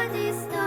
радість.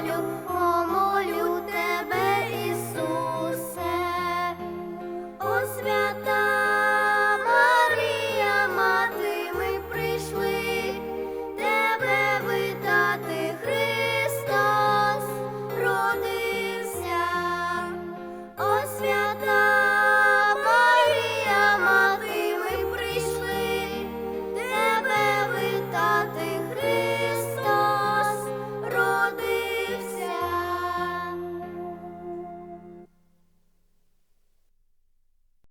留